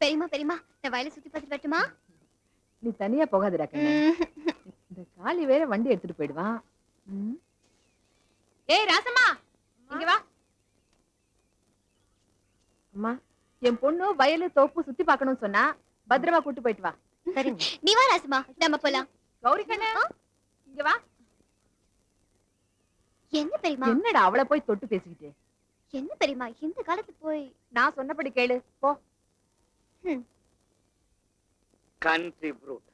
பெரியமா பெரியமா நான் வயலை சுத்தி பார்த்துட்டு வரட்டுமா? நீ தனியா போகாதடா கண்ணு. இந்த காளி வேற வண்டி எடுத்துட்டு போயிடுவான். ஏய் ராசம்மா இங்க வா. அம்மா என் பொண்ணு வயலு தோப்பு சுத்தி பார்க்கணும்னு சொன்னா பத்திரமா கூட்டு போயிட்டு வா. நீ வா ராசமா நம்ம போலாம். கௌரி கண்ணு இங்க வா. என்ன பெரியமா என்னடா அவளை போய் தொட்டு பேசிக்கிட்டு? என்ன பெரியமா இந்த காலத்து போய் நான் சொன்னபடி கேளு போ. கண்ட்ரி ப்ரூட்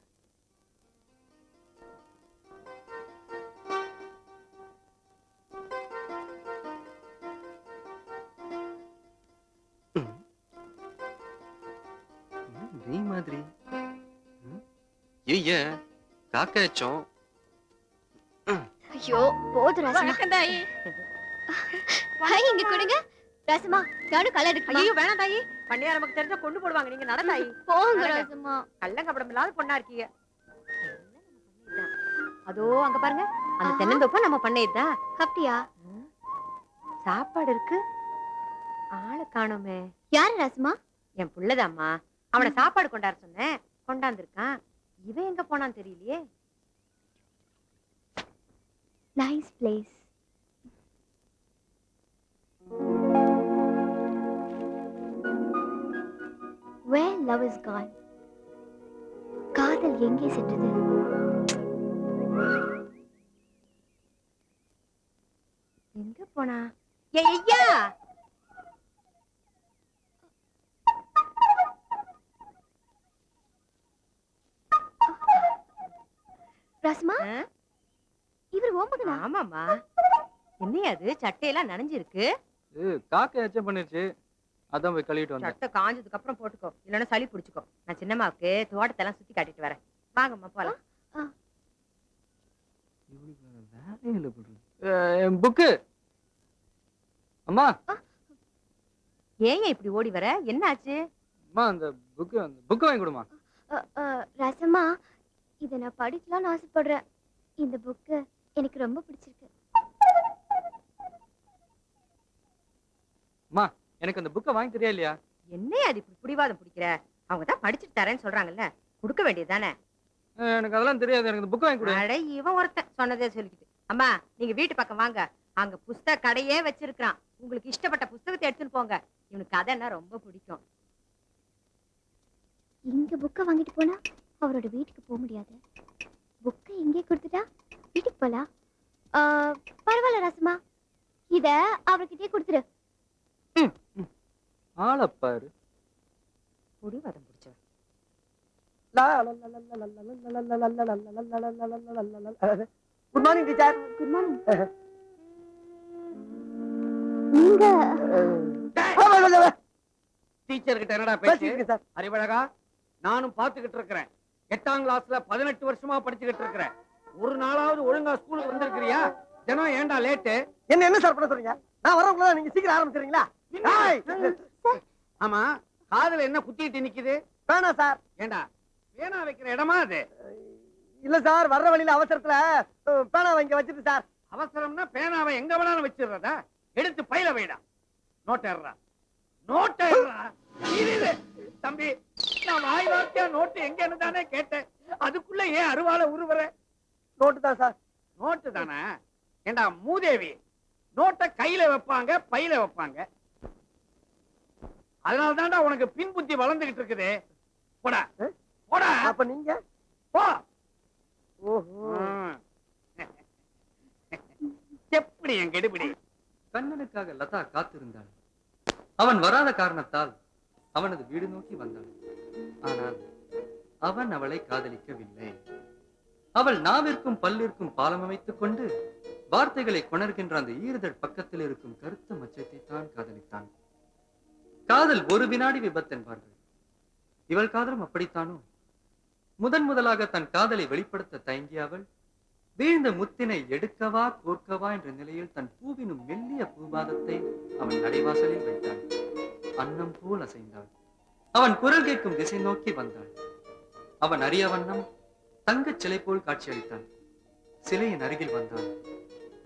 நீ மாதிரி. ஐய காக்காச்சோம் ஐயோ போதும் ராசமா தாயி. ஹாய் இங்க கொடுங்க. ராசமா நானும் கலர் எடுக்கமா ஐயோ வேணாம் தாயி. பண்ணையார் நமக்கு தெரிஞ்சா கொண்டு போடுவாங்க. நீங்க நட தாயி. போங்க. ராசமா கள்ளங்கப்படம் இல்லாத பொண்ணா இருக்கீங்க. அதோ அங்க பாருங்க. அந்த தென்னந்தோப்ப நம்ம பண்ணையதா? அப்படியா? சாப்பாடு இருக்கு. ஆளை காணோமே. யாரு ராசமா என் புள்ளதாம்மா. அவனை சாப்பாடு கொண்டாட சொன்னேன். கொண்டாந்துருக்கான். இவன் எங்க போனான்னு தெரியலையே. Nice place Where love is gone. காதல் எங்கே சென்றது? எங்க போனா? ஏய் ஐயா! ராசமா? இவர் ஓமகனா ஆமாம்மா. என்னையா அது சட்டையெல்லாம் நனைஞ்சிருக்கு. காக்கா எச்சம் பண்ணிருச்சு. அதான் போய் கழுவிட்டு வந்தேன். சட்டை காஞ்சதுக்கு அப்புறம் போட்டுக்கோ. இல்லைன்னா சளி பிடிச்சுக்கோ. நான் சின்னம்மாவுக்கு தோட்டத்தெல்லாம் சுத்தி காட்டிட்டு வரேன். வாங்கம்மா போலாம். புக்கு அம்மா. ஏன் இப்படி ஓடி வர? என்ன ஆச்சு? அம்மா அந்த புக்கு அந்த புக்கு வாங்கி கொடுமா ரசமா இத நான் படிக்கலாம்னு ஆசைப்படுறேன். இந்த புக்கு எனக்கு ரொம்ப பிடிச்சிருக்கு. எனக்கு அந்த புக்கை வாங்கி தெரியா இல்லையா? என்னையா அது இப்படி பிடிவாதம் பிடிக்கிற? அவங்க தான் படிச்சுட்டு தரேன்னு சொல்றாங்கல்ல கொடுக்க வேண்டியதுதானே அஹ் எனக்கு அதெல்லாம் தெரியாது. எனக்கு அந்த புக்கை வாங்கி கொடு. அட இவன் ஒருத்தன் சொன்னதே சொல்லிக்கிட்டு. அம்மா நீங்க வீட்டு பக்கம் வாங்க. அங்க புஸ்தக கடையே வச்சிருக்கான் உங்களுக்கு இஷ்டப்பட்ட புஸ்தகத்தை எடுத்துன்னு போங்க. இவனுக்கு கதைன்னா ரொம்ப பிடிக்கும். இங்க புக்கை வாங்கிட்டு போனா அவரோட வீட்டுக்கு போக முடியாது. புக்கை இங்கே கொடுத்துட்டா? வீட்டுக்கு போலாம் பரவாயில்ல ரசமா இத அவர்கிட்டயே கொடுத்துரு. ஆளப்பாரு பிடிவாதம் பிடிச்சவன் good morning teacher good morning நீங்க டீச்சர் கிட்ட என்னடா பேசிட்டு சார் அறிவழகா நானும் பாத்துக்கிட்டு இருக்கிறேன் எட்டாம் கிளாஸ்ல பதினெட்டு வருஷமா படிச்சுக்கிட்டு இருக்கிறேன் ஒரு நாளாவது ஒழுங்கா ஸ்கூலுக்கு வந்திருக்கிறியா தினம் ஏன்டா லேட்டு என்ன என்ன சார் பண்ண சொல்றீங்க நான் வரவங்கள நீங்க சீக்கிரம் ஆரம்பிச்சிடுறீங்களா ஏய், ஆமா காதுல என்ன குத்திட்டு நிக்குது? வேணாம் சார். ஏண்டா பேனா வைக்கிற இடமா அது? இல்ல சார் வர்ற வழியில அவசரத்துல அஹ், பேனா வாங்கி வச்சிட்டு சார். அவசரம்னா பேனாவை எங்க வேணாலும் வச்சிடுறதா? எடுத்து பையில வைடா. நோட்டேறா இரு தம்பி நான் வாய் வார்த்தையா நோட்டு எங்கன்னு தானே கேட்டேன். அதுக்குள்ள ஏன் அருவால உருவற? நோட்டு தான் சார். நோட்டு தானே? ஏண்டா மூதேவி நோட்டை கையில வைப்பாங்க பையில வைப்பாங்க. அதனால தான்டா உனக்கு பின் புத்தி வளர்ந்துகிட்டு இருக்குது. போடா? போடா. அப்ப நீங்க? போ. ஓஹோ. எப்படி என் கெடுபிடி? கண்ணனுக்காக லதா காத்திருந்தாள். அவன் வராத காரணத்தால் அவனது வீடு நோக்கி வந்தாள். ஆனால் அவன் அவளை காதலிக்கவில்லை. அவள் நாவிற்கும் பல்லிற்கும் பாலம் அமைத்துக் கொண்டு வார்த்தைகளை கொணர்கின்ற அந்த ஈறுதழ் பக்கத்தில் இருக்கும் கருத்த மச்சத்தை தான் காதலித்தான். காதல் ஒரு வினாடி விபத்தென்பார்கள் இவள் காதலும் அப்படித்தானோ? முதன் முதலாக தன் காதலை வெளிப்படுத்த தயங்கிய அவள் வீழ்ந்த முத்தினை எடுக்கவா கோர்க்கவா என்ற நிலையில் தன் பூவினும் மெல்லிய பூபாதத்தை அவன் நடைவாசலில் வைத்தான் அன்னம் போல் அசைந்தாள். அவன் குரல் கேட்கும் திசை நோக்கி வந்தாள். அவன் அறிய வண்ணம் தங்கச் சிலை போல் காட்சியளித்தான். சிலையின் அருகில் வந்தான்.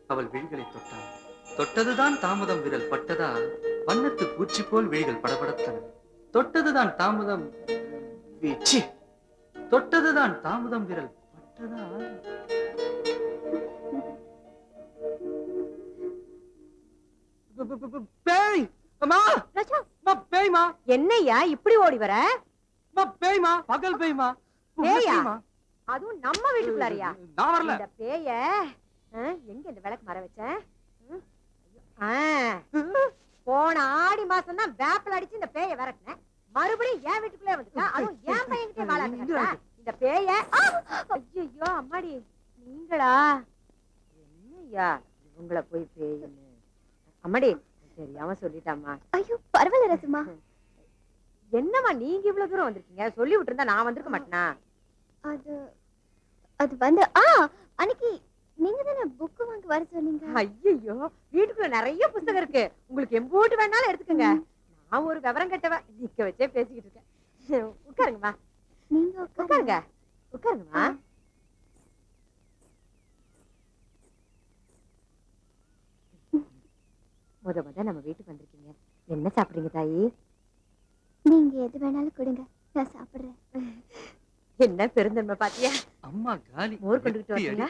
அவள் விழிகளை தொட்டாள். தொட்டதுதான் தாமதம் விரல் பட்டதால் வண்ணத்து பூச்சி போல் விழிகள் படபடத்தன. தொட்டதுதான் தாமதம் வீச்சு. தொட்டதுதான் தாமதம் விரல். பட்டதா பேய். அம்மா. ராஜா. அம்மா பேய்மா. என்னய்யா இப்படி ஓடி வர? அம்மா பேய்மா. பகல் பேய்மா. பேயா? பேய்மா. அதுவும் நம்ம வீட்டுக்குள்ளாரியா? நான் வரல. இந்த பேய எங்க இந்த விளக்கு மர வச்சேன்? ஆ, போன ஆடி மாசம் தான் வேப்பல் அடிச்சு இந்த பேய விரட்டினேன். மறுபடியும் என் வீட்டுக்குள்ளே வந்துட்டா அதுவும் என் பையன்கிட்டே வாழாட்ட இந்த பேய ஐயோ அம்மாடி நீங்களா? என்னய்யா இவங்கள போய் பேயுன்னு. அம்மாடி தெரியாம சொல்லிட்டாம்மா. ஐயோ பரவாயில்ல ரசமா. என்னம்மா நீங்க இவ்வளவு தூரம் வந்திருக்கீங்க? சொல்லி விட்டுருந்தா நான் வந்திருக்க மாட்டேனா? அது அது வந்து ஆ அன்னைக்கு நீங்க தானே புக் வாங்க வர சொன்னீங்க? ஐயோ வீட்டுக்குள்ள நிறைய புஸ்தகம் இருக்கு. உங்களுக்கு எம்போட்டு வேணாலும் எடுத்துக்கங்க. நான் ஒரு விவரம் கெட்டவ நிக்க வச்சே பேசிக்கிட்டு இருக்கேன். உட்காருங்கம்மா நீங்க உட்காருங்க. உட்காருங்கம்மா முத முத நம்ம வீட்டுக்கு வந்திருக்கீங்க. என்ன சாப்பிடுறீங்க தாயி? நீங்க எது வேணாலும் கொடுங்க. நான் சாப்பிடுறேன். என்ன பெருந்தன்மை பாத்தியா? அம்மா காலி. மோர் கொண்டுகிட்டு? வரீங்களா.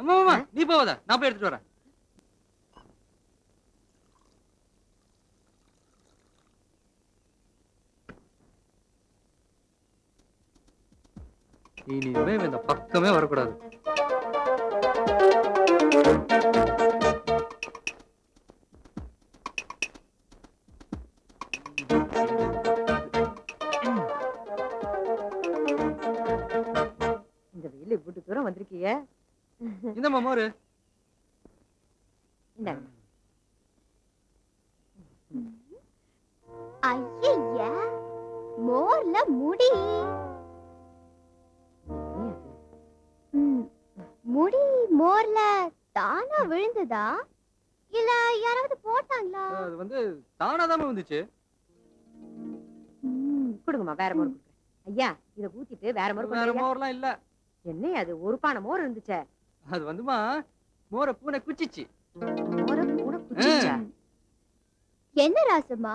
அம்மா அம்மா நீ போவாத நான் போய் எடுத்துட்டு வரேன். இனிமே இந்த பக்கமே வரக்கூடாது. இந்த வெயில் இவ்வளவு தூரம் வந்திருக்கீங்க இந்த மோரு ஐயய்ய மோர்ல முடி. முடி மோர்ல தானா விழுந்ததா? இல்ல யாராவது போட்டாங்களா? அது வந்து தானாதாம வந்துச்சு ம். கொடுங்கம்மா வேற மோர் கொடுக்குறேன். ஐயா இத ஊத்திட்டு வேற மோர் வேற மோர்லாம் இல்ல. என்ன அது? ஒரு பானை மோர் இருந்துச்சே. அது வந்துமா? மோரை பூனை குச்சிச்சு. மோர பூனை குச்சிச்சா? என்ன ராசம்மா?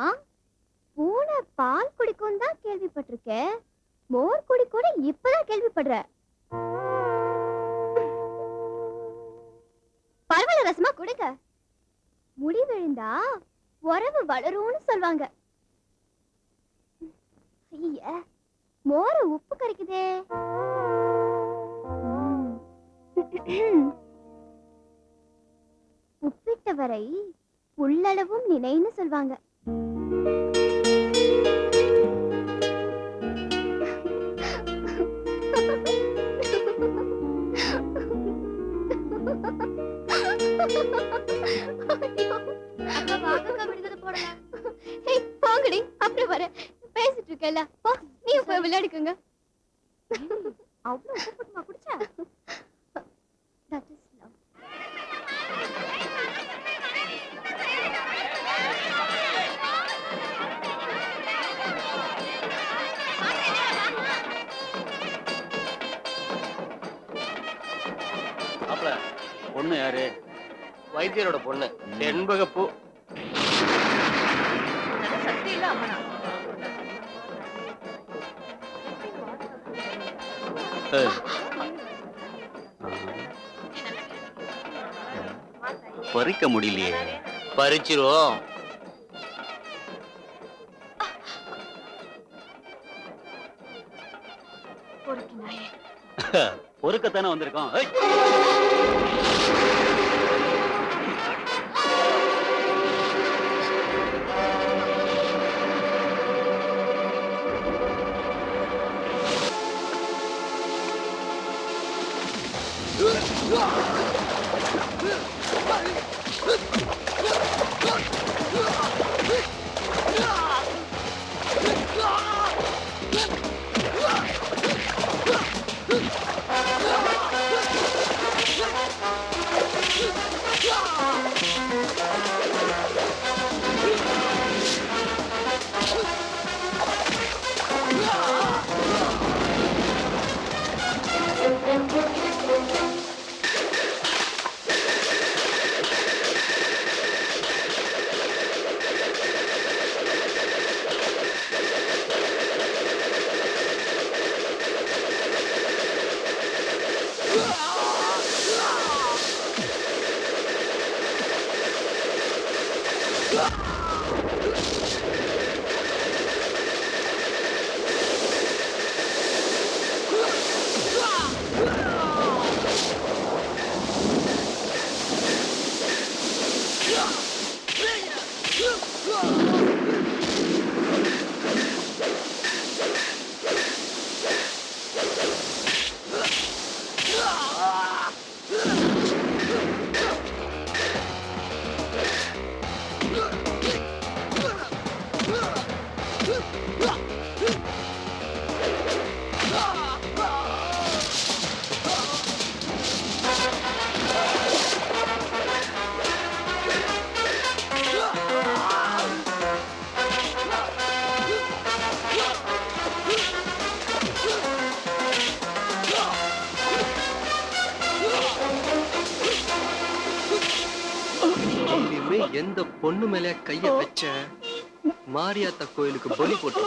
பூனை பால் குடிக்கும் தான் கேள்விப்பட்டிருக்கேன் மோர் குடி கூட இப்பதான் கேள்விப்படுற. பரவாயில்ல ரசமா கொடுங்க. முடி விழுந்தா உறவு வளரும்னு சொல்வாங்க. ஐய மோர உப்பு கரைக்குதே. உப்பிட்டவரை உள்ளளவும் நினைன்னு சொல்வாங்க. ஏய், பொண்ணு யாரு? வைத்தியரோட பொண்ணு. செண்பகப்பூ. சக்தி இல்ல அம்மனா. ஏய். பறிக்க முடியலையே. பறிச்சிரும் பொறுக்கத்தானே வந்திருக்கோம். எந்த பொண்ணு மேல கைய வச்ச மாரியாத்தா கோயிலுக்கு பலி போட்டு